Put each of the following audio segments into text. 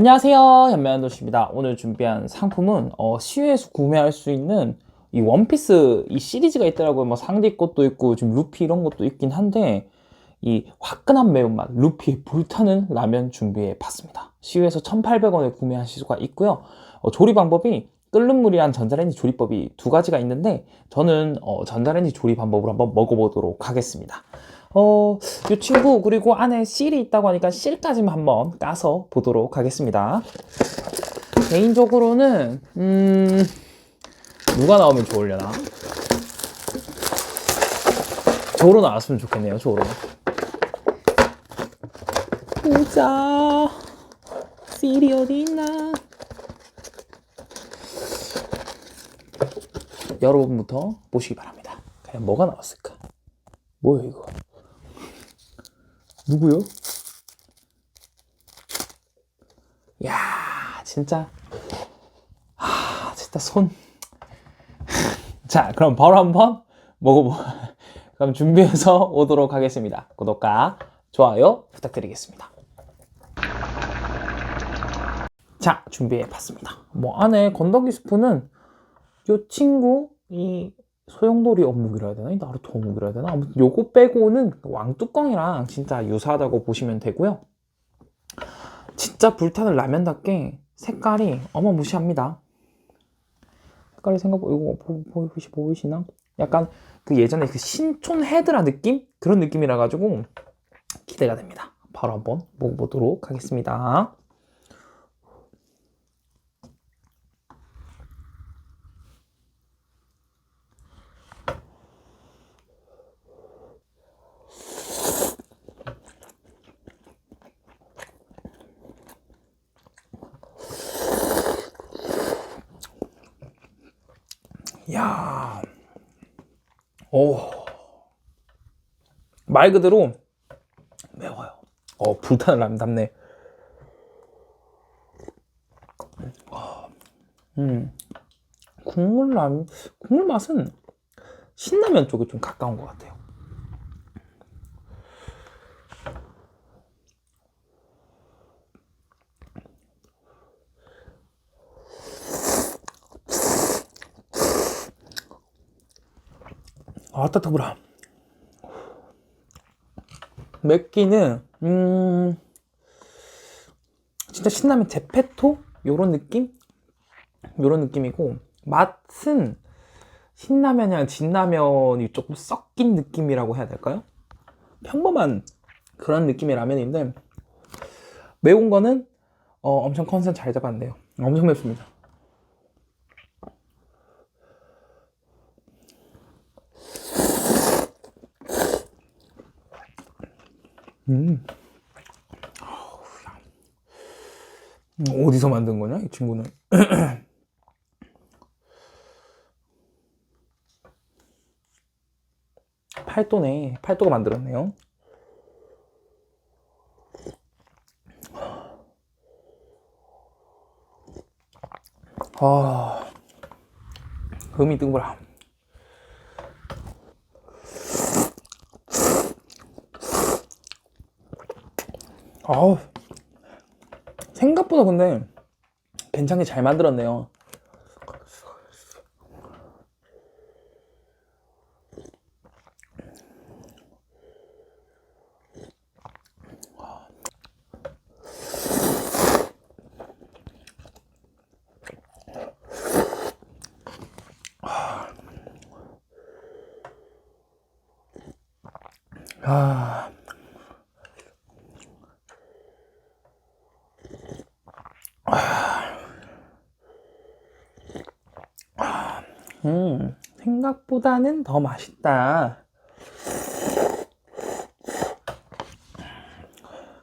안녕하세요. 현면도시입니다. 오늘 준비한 상품은 어, 시외에서 구매할 수 있는 이 원피스 이 시리즈가 있더라고요. 뭐 상디 것도 있고 좀 루피 이런 것도 있긴 한데 이 화끈한 매운맛 루피 불타는 라면 준비해 봤습니다. 시외에서 1,800원에 구매하실 수가 있고요. 어, 조리 방법이 끓는 물이랑 전자레인지 조리법이 두 가지가 있는데 저는 어, 전자레인지 조리 방법으로 한번 먹어보도록 하겠습니다. 어, 이 친구 그리고 안에 실이 있다고 하니까 실까지만 한번 까서 보도록 하겠습니다. 개인적으로는 음, 누가 나오면 좋으려나? 조로 나왔으면 좋겠네요. 조로. 보자. 실이 어디 있나? 여러분부터 보시기 바랍니다. 과연 뭐가 나왔을까? 뭐야 이거? 누구요? 야, 진짜. 아, 진짜 손. 자, 그럼 바로 한번 먹어보. 그럼 준비해서 오도록 하겠습니다. 구독과 좋아요 부탁드리겠습니다. 자, 준비해 봤습니다. 뭐 안에 건더기 스프는 요 친구 이 소용돌이 어묵이라 해야 되나? 이 나루토 어묵이라 해야 되나? 아무튼 요거 빼고는 왕뚜껑이랑 진짜 유사하다고 보시면 되고요. 진짜 불타는 라면답게 색깔이 어마무시합니다. 색깔이 생각보다 이거 보, 보, 보시, 보이시나? 약간 그 예전에 그 신촌 헤드라 느낌? 그런 느낌이라 가지고 기대가 됩니다. 바로 한번 먹어보도록 하겠습니다. 야, 오, 말 그대로 매워요. 어, 불타는 라면 답네. 음, 국물 라면, 국물 맛은 신라면 쪽에 좀 가까운 것 같아요. 아, 따뜻하구나. 맵기는, 음, 진짜 신라면 제페토? 요런 느낌? 요런 느낌이고, 맛은 신라면이랑 진라면이 조금 섞인 느낌이라고 해야 될까요? 평범한 그런 느낌의 라면인데, 매운 거는, 어, 엄청 컨셉 잘 잡았네요. 엄청 맵습니다. 음. 어디서 만든 거냐, 이 친구는? 팔도네. 팔도가 만들었네요. 아, 금이 뜬거라. 아우 생각보다 근데 괜찮게 잘 만들었네요. 아. 음, 생각보다는 더 맛있다.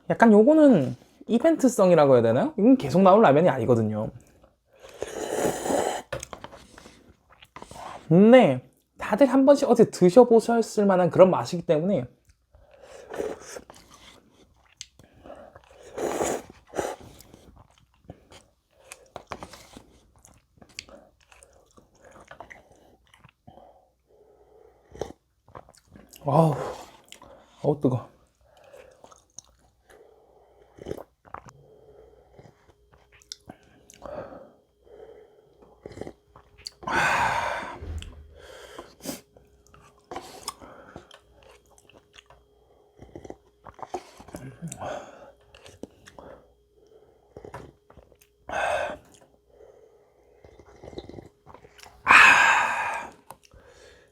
약간 요거는 이벤트성이라고 해야 되나요? 이건 계속 나올 라면이 아니거든요. 근데 다들 한 번씩 어디 드셔보셨을 만한 그런 맛이기 때문에 아우, 아우, 뜨거.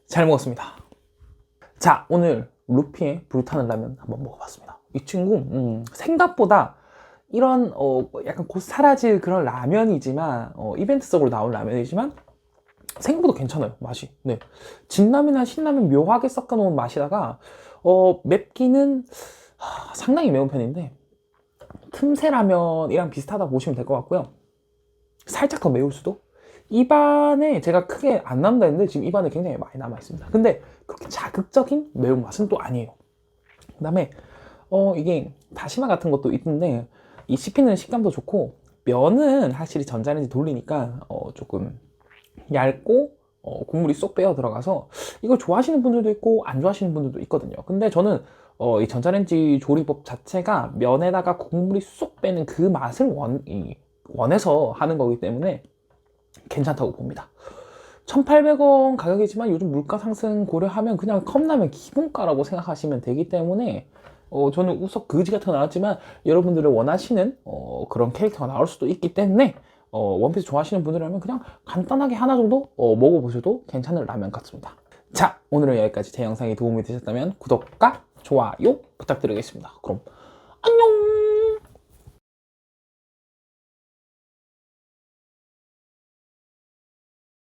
잘 먹었습니다. 자, 오늘 루피의 불타는 라면 한번 먹어봤습니다. 이 친구 음, 생각보다 이런 어, 약간 곧 사라질 그런 라면이지만 어, 이벤트적으로 나온 라면이지만 생각보다 괜찮아요 맛이. 네, 진라면이나 신라면 묘하게 섞어놓은 맛이다가 어, 맵기는 하, 상당히 매운 편인데 틈새 라면이랑 비슷하다 보시면 될 것 같고요. 살짝 더 매울 수도. 입안에 제가 크게 안 남다 했는데 지금 입안에 굉장히 많이 남아 있습니다. 근데 그렇게 자극적인 매운맛은 또 아니에요. 그 다음에 어 이게 다시마 같은 것도 있는데 이 씹히는 식감도 좋고 면은 확실히 전자레인지 돌리니까 어 조금 얇고 어 국물이 쏙 빼어 들어가서 이걸 좋아하시는 분들도 있고 안 좋아하시는 분들도 있거든요. 근데 저는 어, 이 전자레인지 조리법 자체가 면에다가 국물이 쏙 빼는 그 맛을 원, 이, 원해서 하는 거기 때문에 괜찮다고 봅니다. 1,800원 가격이지만 요즘 물가 상승 고려하면 그냥 컵라면 기본가라고 생각하시면 되기 때문에 어, 저는 우석 그지 같은 거 나왔지만 여러분들이 원하시는 어, 그런 캐릭터가 나올 수도 있기 때문에 어, 원피스 좋아하시는 분들이라면 그냥 간단하게 하나 정도 어, 먹어보셔도 괜찮은 라면 같습니다. 자, 오늘은 여기까지 제 영상이 도움이 되셨다면 구독과 좋아요 부탁드리겠습니다. 그럼 안녕!